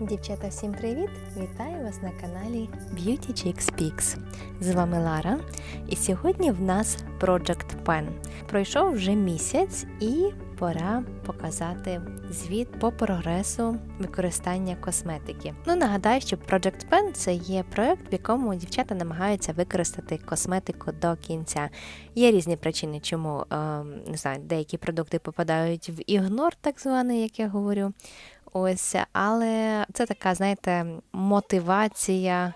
Дівчата, всім привіт! Вітаю вас на каналі Beauty Chicks Peaks. З вами Лара, і сьогодні в нас Project Pen. Пройшов вже місяць і пора показати звіт по прогресу використання косметики. Ну нагадаю, що Project Pen це є проект, в якому дівчата намагаються використати косметику до кінця. Є різні причини, чому е, не знаю, деякі продукти попадають в ігнор, так званий, як я говорю. Ось, але це така, знаєте, мотивація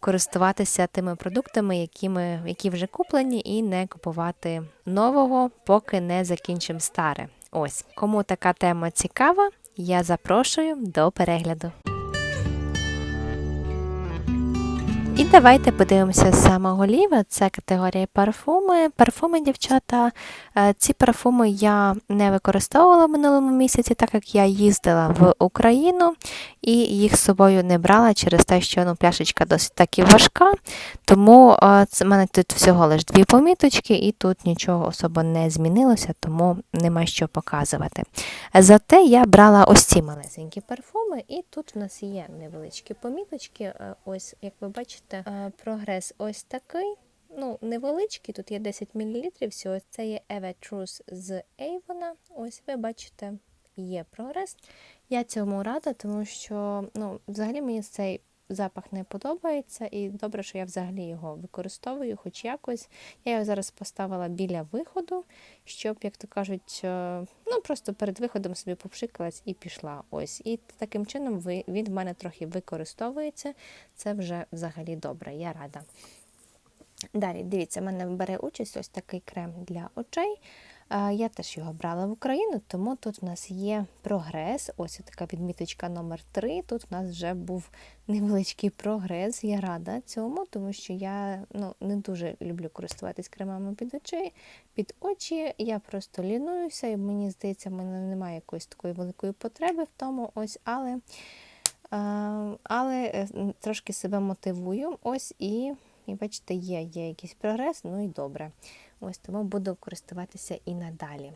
користуватися тими продуктами, які ми, які вже куплені, і не купувати нового, поки не закінчимо старе. Ось, кому така тема цікава, я запрошую до перегляду. І давайте подивимося з самого ліва. Це категорія парфуми. Парфуми, дівчата. Е, Ці парфуми я не використовувала в минулому місяці, так як я їздила в Україну і їх з собою не брала через те, що ну, пляшечка досить таки важка. Тому е, в мене тут всього лише дві поміточки, і тут нічого особо не змінилося, тому нема що показувати. Зате я брала ось ці малесенькі парфуми, і тут в нас є невеличкі поміточки. Е, Ось, як ви бачите, е, прогрес ось такий. Ну, невеличкий, тут є 10 мл всього. Це є Eve Truth з Avon. Ось ви бачите, є прогрес. Я цьому рада, тому що ну, взагалі мені цей запах не подобається, і добре, що я взагалі його використовую, хоч якось. Я його зараз поставила біля виходу, щоб, як то кажуть, е, ну просто перед виходом собі попшикалась і пішла. Ось. І таким чином він в мене трохи використовується. Це вже взагалі добре, я рада. Далі, дивіться, в мене бере участь ось такий крем для очей. Я теж його брала в Україну, тому тут в нас є прогрес. Ось така відміточка номер 3 Тут в нас вже був невеличкий прогрес. Я рада цьому, тому що я ну, не дуже люблю користуватись кремами під очі. Під очі я просто лінуюся, і мені здається, в мене немає якоїсь такої великої потреби в тому. Ось, але, але е, трошки себе мотивую. Ось і. І бачите, є, є якийсь прогрес, ну і добре. Ось тому буду користуватися і надалі.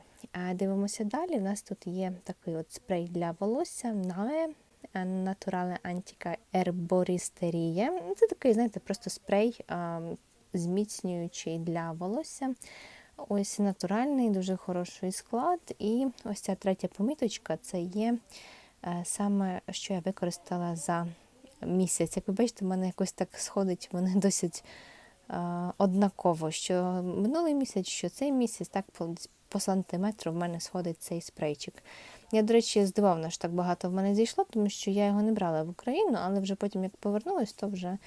Дивимося далі. У нас тут є такий от спрей для волосся Nae Naturale Antica Herboristeria. Це такий, знаєте, просто спрей зміцнюючий для волосся. Ось натуральний, дуже хороший склад. І ось ця третя поміточка це є е, саме, що я використала за місяць. Як ви бачите, в мене якось так сходить, в мене досить однаково, що минулий місяць, що цей місяць, так по, сантиметру в мене сходить цей спрейчик. Я, до речі, здивована, що так багато в мене зійшло, тому що я його не брала в Україну, але вже потім, як повернулась, то вже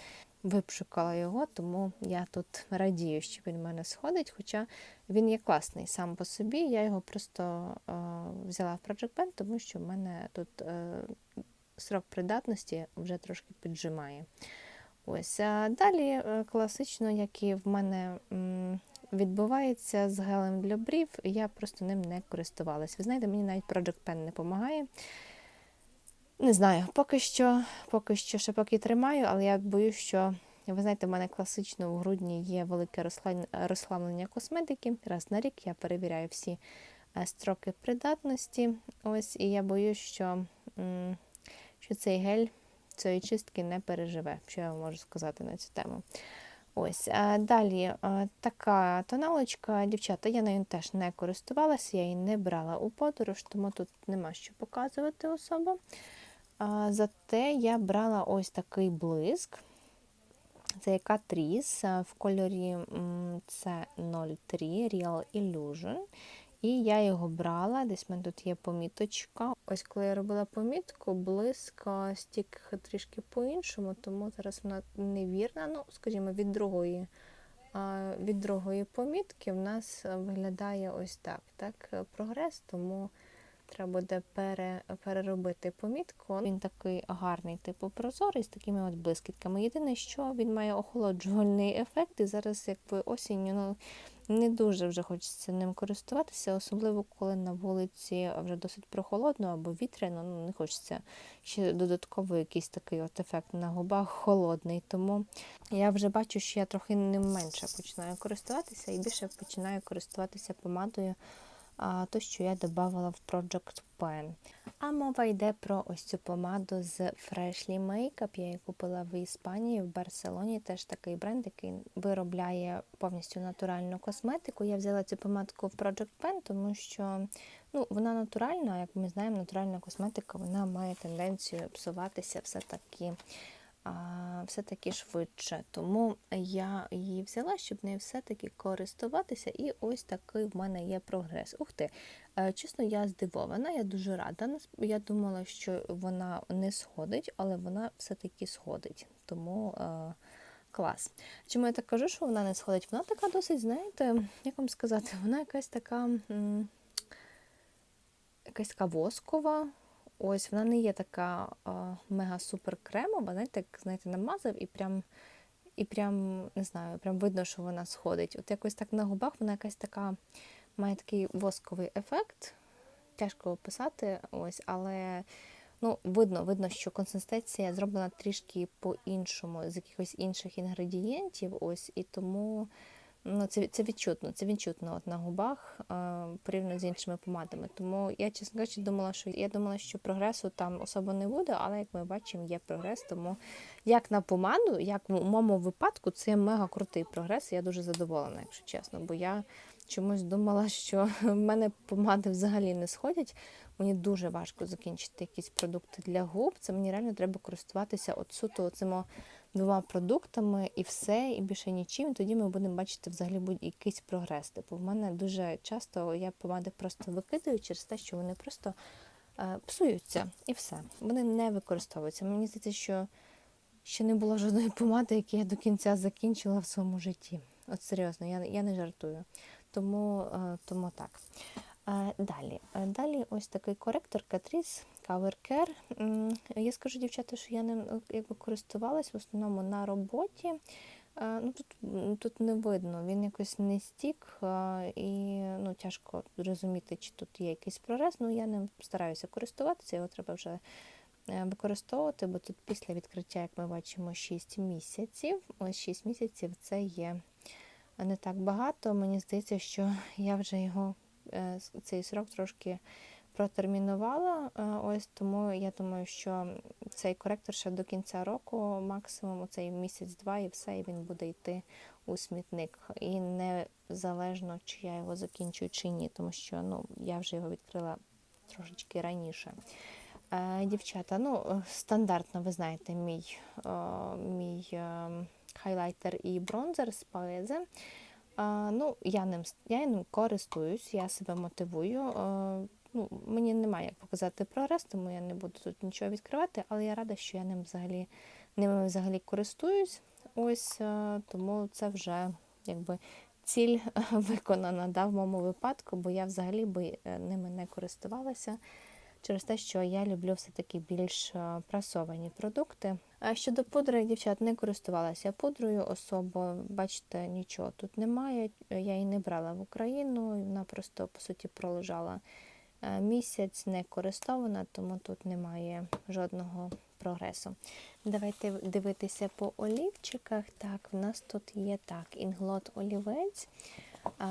випшукала його, тому я тут радію, що він в мене сходить. Хоча він є класний сам по собі. Я його просто е, взяла в Project Pen, тому що в мене тут е, срок придатності вже трошки піджимає. Ось, далі е, класично, як і в мене відбувається з гелем для брів, я просто ним не користувалась. Ви знаєте, мені навіть Project Pen не допомагає. Не знаю, поки що, поки що ще поки тримаю, але я боюсь, що ви знаєте, в мене класично в грудні є велике розслаблення косметики. Раз на рік я перевіряю всі е, строки придатності. Ось, і я боюсь, що, що цей гель цієї чистки не переживе, що я вам можу сказати на цю тему. Ось, далі така тоналочка, дівчата, я нею теж не користувалася, я її не брала у подорож, тому тут нема що показувати особо. А, зате я брала ось такий блиск. Це яка тріс в кольорі м, C03 Real Illusion. І я його брала, десь в мене тут є поміточка. Ось коли я робила помітку, близько стік трішки по-іншому, тому зараз вона невірна. Ну, скажімо, від другої, від другої помітки в нас виглядає ось так. Так, прогрес, тому треба буде пере, переробити помітку. Він такий гарний, типу прозорий, з такими от блискітками. Єдине, що він має охолоджувальний ефект, і зараз, якби осінню, ну, не дуже вже хочеться ним користуватися, особливо коли на вулиці вже досить прохолодно або вітряно, ну не хочеться ще додатково якийсь такий от ефект на губах холодний. Тому я вже бачу, що я трохи ним менше починаю користуватися і більше починаю користуватися помадою то, що я додавала в Project Pen. А мова йде про ось цю помаду з Freshly Makeup. Я її купила в Іспанії, в Барселоні. Теж такий бренд, який виробляє повністю натуральну косметику. Я взяла цю помадку в Project Pen, тому що ну, вона натуральна, як ми знаємо, натуральна косметика вона має тенденцію псуватися все-таки все-таки швидше. Тому я її взяла, щоб нею все-таки користуватися, і ось такий в мене є прогрес. Ух ти! Е, Чесно, я здивована, я дуже рада. Я думала, що вона не сходить, але вона все-таки сходить. Тому е, клас. Чому я так кажу, що вона не сходить? Вона така досить, знаєте, як вам сказати, вона якась така. Якась така воскова, Ось вона не є така мега-супер кремова, знаєте, як знаєте, намазав і прям, і прям, не знаю, прям видно, що вона сходить. От якось так на губах вона якась така, має такий восковий ефект. Тяжко описати, ось, але ну, видно, видно, що консистенція зроблена трішки по-іншому, з якихось інших інгредієнтів. Ось, і тому ну, це, це відчутно, це відчутно от на губах е, порівняно з іншими помадами. Тому я, чесно кажучи, думала, що я думала, що прогресу там особо не буде, але як ми бачимо, є прогрес. Тому як на помаду, як в моєму випадку, це мега крутий прогрес. Я дуже задоволена, якщо чесно. Бо я чомусь думала, що в мене помади взагалі не сходять. Мені дуже важко закінчити якісь продукти для губ. Це мені реально треба користуватися от суто цими двома продуктами і все, і більше нічим. Тоді ми будемо бачити взагалі будь-якийсь прогрес. Типу, в мене дуже часто я помади просто викидаю через те, що вони просто е, псуються і все. Вони не використовуються. Мені здається, що ще не було жодної помади, яку я до кінця закінчила в своєму житті. От серйозно, я, я не жартую. Тому, е, тому так. Далі, далі ось такий коректор Catrice Cover Care. Я скажу, дівчата, що я ним е, якби користувалась в основному на роботі. Ну, тут, тут не видно, він якось не стік, і ну, тяжко зрозуміти, чи тут є якийсь прорез. Ну, я ним стараюся користуватися, його треба вже е, використовувати, бо тут після відкриття, як ми бачимо, 6 місяців. Ось 6 місяців це є не так багато. Мені здається, що я вже його цей срок трошки протермінувала. е, Ось тому я думаю, що цей коректор ще до кінця року, максимум цей місяць-два, і все, і він буде йти у смітник. І незалежно, чи я його закінчую чи ні, тому що ну, я вже його відкрила трошечки раніше. Е, Дівчата, ну, е, стандартно, ви знаєте, мій, е, мій е, хайлайтер і бронзер з Paese. Ну, я ним, я ним користуюсь, я себе мотивую. Ну, мені немає як показати прогрес, тому я не буду тут нічого відкривати, але я рада, що я ним взагалі, ними взагалі користуюсь. Ось тому це вже якби ціль виконана да, в моєму випадку, бо я взагалі би е, ними не користувалася через те, що я люблю все-таки більш е, прасовані продукти. А щодо пудри, дівчат, не користувалася пудрою особо. Бачите, нічого тут немає. Я її не брала в Україну, вона просто по суті пролежала е, місяць, не користована, тому тут немає жодного прогресу. Давайте дивитися по олівчиках. Так, в нас тут є так, інглот олівець. А,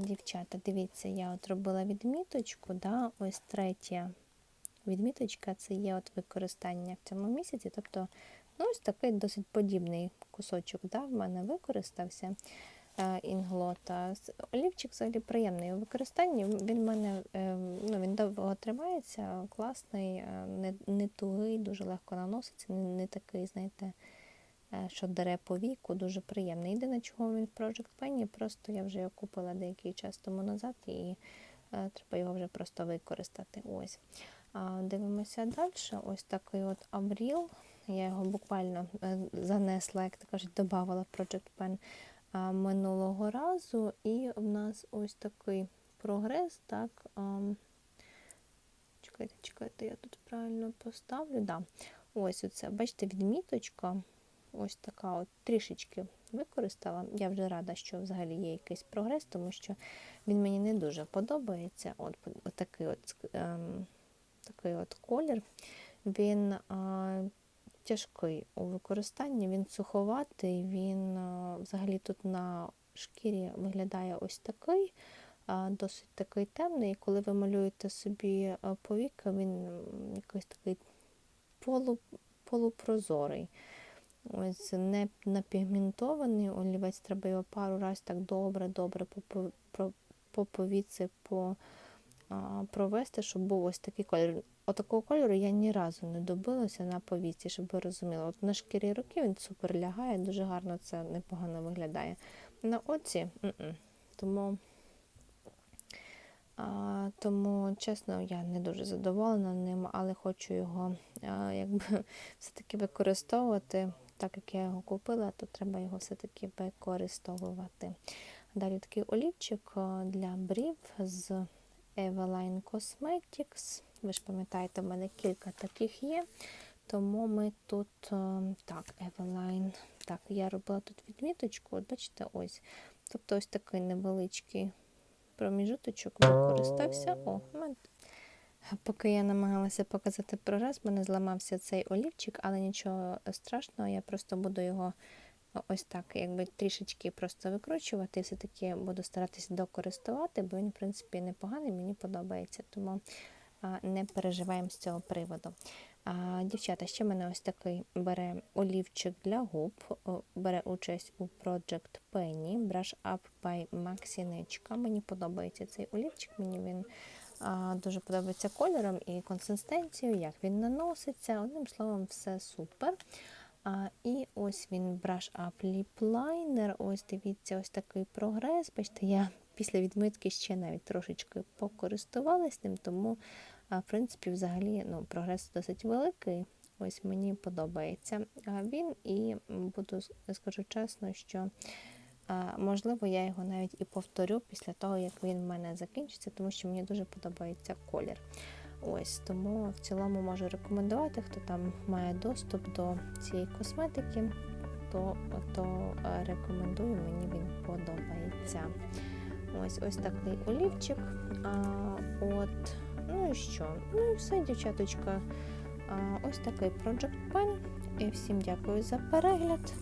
дівчата, дивіться, я от робила відміточку, да, ось третя відміточка це є от використання в цьому місяці. Тобто, ну, ось такий досить подібний кусочок да, в мене використався е, інглота. Олівчик взагалі приємний у використанні. Він в мене е, ну, він довго тримається, класний, е, не, не тугий, дуже легко наноситься, не, не такий, знаєте, що дере по віку, дуже приємний. Єдине, чого він в Project Penny, просто я вже його купила деякий час тому назад і е, треба його вже просто використати. Ось. Дивимося далі. Ось такий от Авріл. Я його буквально е, занесла, як то кажуть, додавала в Project Pen минулого разу. І в нас ось такий прогрес. Так, чекайте, чекайте, я тут правильно поставлю. Да. Ось оце, бачите, відміточка. Ось така от трішечки використала. Я вже рада, що взагалі є якийсь прогрес, тому що він мені не дуже подобається. От, от такий от. Ем, такий от колір. Він а, тяжкий у використанні, він суховатий, він а, взагалі тут на шкірі виглядає ось такий. а, досить такий темний. Коли ви малюєте собі повіки, він якийсь такий полу, полупрозорий. Ось не напігментований олівець, треба його пару разів так добре-добре по, по, по повіці по, провести, щоб був ось такий кольор. Отакого кольору я ні разу не добилася на повіці, щоб ви розуміли. От на шкірі руки він супер лягає, дуже гарно це непогано виглядає. На оці м-м. тому. А, тому, чесно, я не дуже задоволена ним, але хочу його а, якби, все-таки використовувати. Так як я його купила, то треба його все-таки використовувати. Далі такий олівчик для брів з Eveline Cosmetics. Ви ж пам'ятаєте, в мене кілька таких є. Тому ми тут так, Eveline. Так, я робила тут відміточку, от бачите, ось. Тобто ось такий невеличкий проміжуточок використався. О, Поки я намагалася показати прогрес, мене зламався цей олівчик, але нічого страшного, я просто буду його ось так, якби трішечки просто викручувати, все-таки буду старатися докористувати, бо він, в принципі, непоганий, мені подобається, тому не переживаємо з цього приводу. А, дівчата, ще мене ось такий бере олівчик для губ, бере участь у Project Penny, Brush Up by Maxinечка. Мені подобається цей олівчик, мені він а, дуже подобається кольором і консистенцією, як він наноситься. Одним словом, все супер. А, і ось він Brush Up Lip Liner. Ось дивіться, ось такий прогрес. Бачите, я після відмитки ще навіть трошечки покористувалась ним, тому, в принципі, взагалі ну, прогрес досить великий. Ось мені подобається він, і буду скажу чесно, що можливо я його навіть і повторю після того, як він в мене закінчиться, тому що мені дуже подобається колір. Ось тому в цілому можу рекомендувати, хто там має доступ до цієї косметики, то, то е, рекомендую, мені він подобається. Ось ось такий олівчик. А, от, ну і що? Ну і все, дівчаточка. А, ось такий Project Pen. І всім дякую за перегляд.